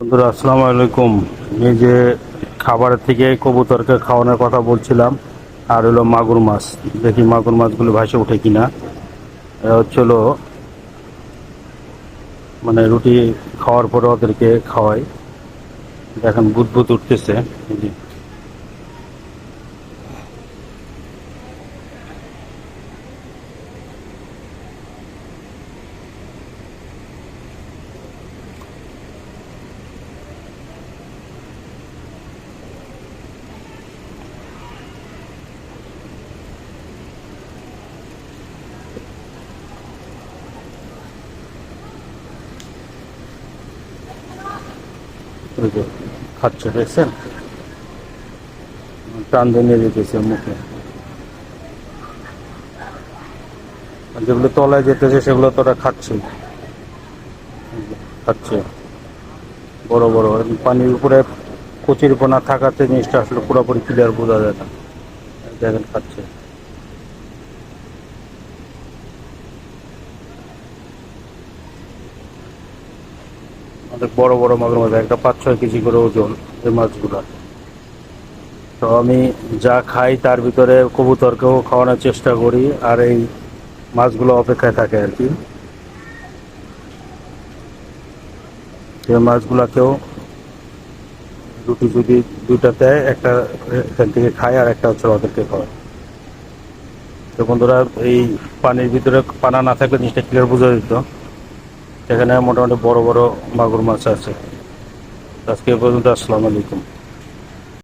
বন্ধুরা, আসসালামু আলাইকুম। এই যে খাবারের থেকে কবুতরকে খাওয়ানোর কথা বলছিলাম, আর হলো মাগুর মাছ। দেখি মাগুর মাছগুলো ভাসে ওঠে কিনা। হলো মানে রুটি খাওয়ার পরে ওদেরকে খাওয়াই। দেখেন, বুদবুদ উঠতেছে। এই যে। খাচ্ছে, দেখছেন? টান দিয়ে যেতেছে মুখে। যেগুলো তলায় যেতেছে, সেগুলো তো ওরা খাচ্ছে। খাচ্ছে। বড় বড়। পানির উপরে কচির পোনা থাকাতে জিনিসটা আসলে পুরোপুরি ক্লিয়ার বোঝা যায় না। দেখেন, খাচ্ছে। অনেক বড় বড় মাগুর মাছ, একটা পাঁচ ছয় কেজি করে ওজন এই মাছগুলো। তো আমি যা খাই তার ভিতরে কবুতরকেও খাওয়ানোর চেষ্টা করি আর এই মাছগুলো অপেক্ষায় থাকে আর কি। এই মাছগুলাকেও রুটি যদি দুইটা দেয়, একটা এখান থেকে খায় আর একটা হচ্ছে ওদেরকে খাওয়ায়। তো বন্ধুরা, এই পানির ভিতরে পানা না থাকলে জিনিসটা ক্লিয়ার বোঝা যেত। সেখানে মোটামুটি বড় বড় মাগুর মাছ আছে। আজকে পর্যন্ত আসসালামু আলাইকুম।